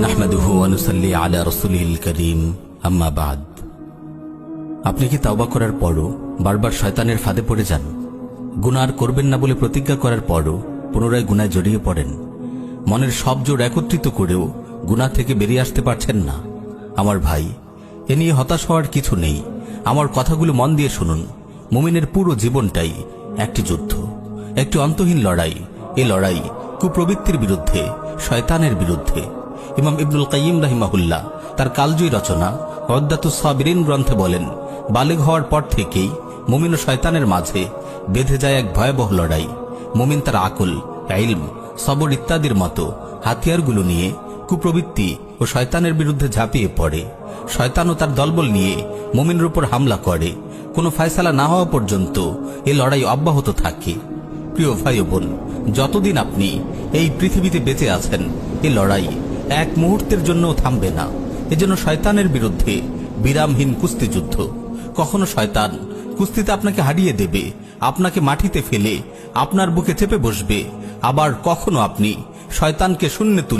নাহমাদুহু অনুসাল্লি করিম আম্মা আপনি কি তাওবা করার পরও বারবার শয়তানের ফাঁদে পড়ে যান? গুনার করবেন না বলে প্রতিজ্ঞা করার পরও পুনরায় গুনায় জড়িয়ে পড়েন। মনের সব জোর একত্রিত করেও গুণা থেকে বেরিয়ে আসতে পারছেন না। আমার ভাই, এ নিয়ে হতাশ হওয়ার কিছু নেই। আমার কথাগুলো মন দিয়ে শুনুন। মুমিনের পুরো জীবনটাই একটি যুদ্ধ, একটি অন্তহীন লড়াই এ লড়াই কুপ্রবৃত্তির বিরুদ্ধে, শয়তানের বিরুদ্ধে। ইমাম ইবনুল কাইম রাহিমাহুল্লাহ তার কালজয়ী রচনা অদ্দাতুস সাবিরিন গ্রন্থে বলেন, বালেগ হওয়ার পর থেকেই মুমিন ও শয়তানের মাঝে বেঁধে যায় এক ভয়াবহ লড়াই। মুমিন তার আকল, ইলম, সবর ইত্যাদির মতো হাতিয়ারগুলো নিয়ে কুপ্রবৃত্তি ও শয়তানের বিরুদ্ধে ঝাঁপিয়ে পড়ে। শয়তান ও তার দলবল নিয়ে মুমিনের উপর হামলা করে। কোনো ফয়সালা না হওয়া পর্যন্ত এ লড়াই অব্যাহত থাকে। প্রিয় ভাই বোন যতদিন আপনি এই পৃথিবীতে বেঁচে আছেন, এ লড়াই এক মুহূর্তের জন্য থামবে না। এজন্য শয়তানের বিরুদ্ধে বিরামহীন কুস্তিযুদ্ধ। কখনো শয়তান কুস্তিতে আপনাকে হারিয়ে দেবে, আপনাকে মাটিতে ফেলে, আপনার বুকে চেপে বসবে। আবার কখনো আপনি শয়তানকে শূন্যে তুলে